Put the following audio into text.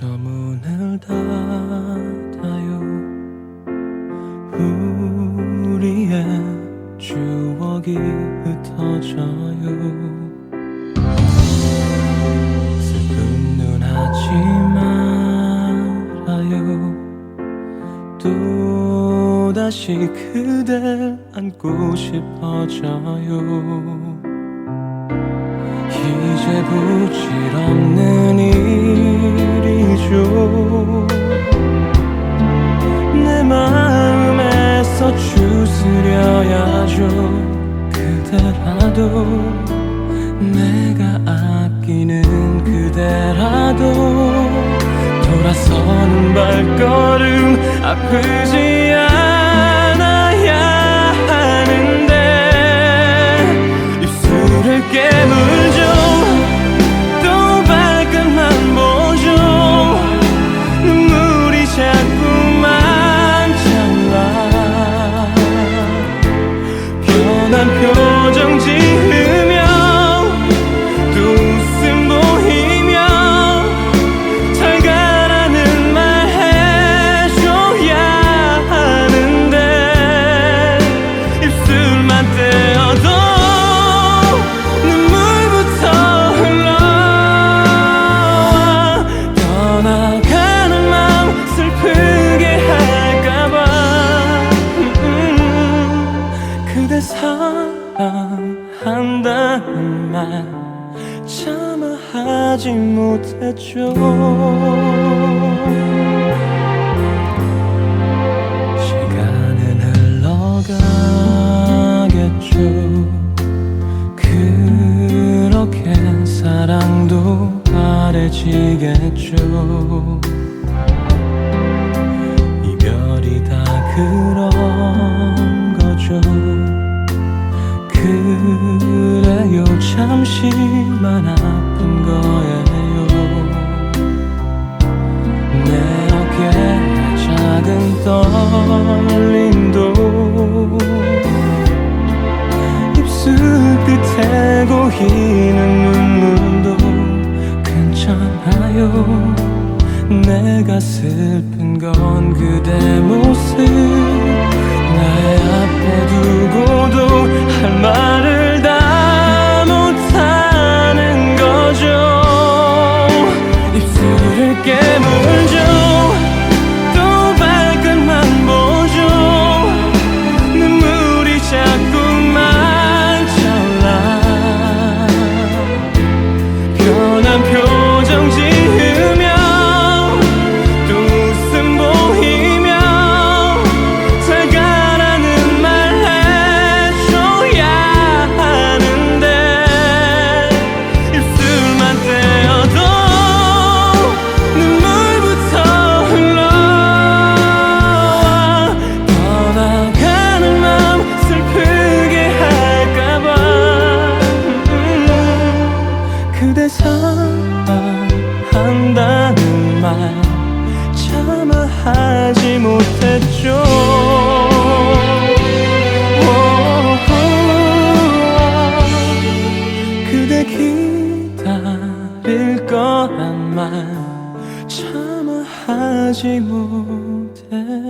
저 문을 닫아요. 우리의 추억이 흩어져요. 슬픈 눈 하지 말아요. 또다시 그댈 안고 싶어져요. 이제 부질없는 일 이죠 내 마음에서 추스려야죠. 그대라도 내가 아끼는 그대라도 돌아서는 발걸음 아프지 않아 사랑한다는 말 차마 하지 못했죠 그래요. 잠시만 아픈 거예요. 내 어깨에 작은 떨림도 입술 끝에 고이는 눈물도 괜찮아요. 내가 슬픈 건 그대 모습 그대 사랑한다는 말 차마 하지 못했죠. 그대 기다릴 거란 말 차마 하지 못했죠.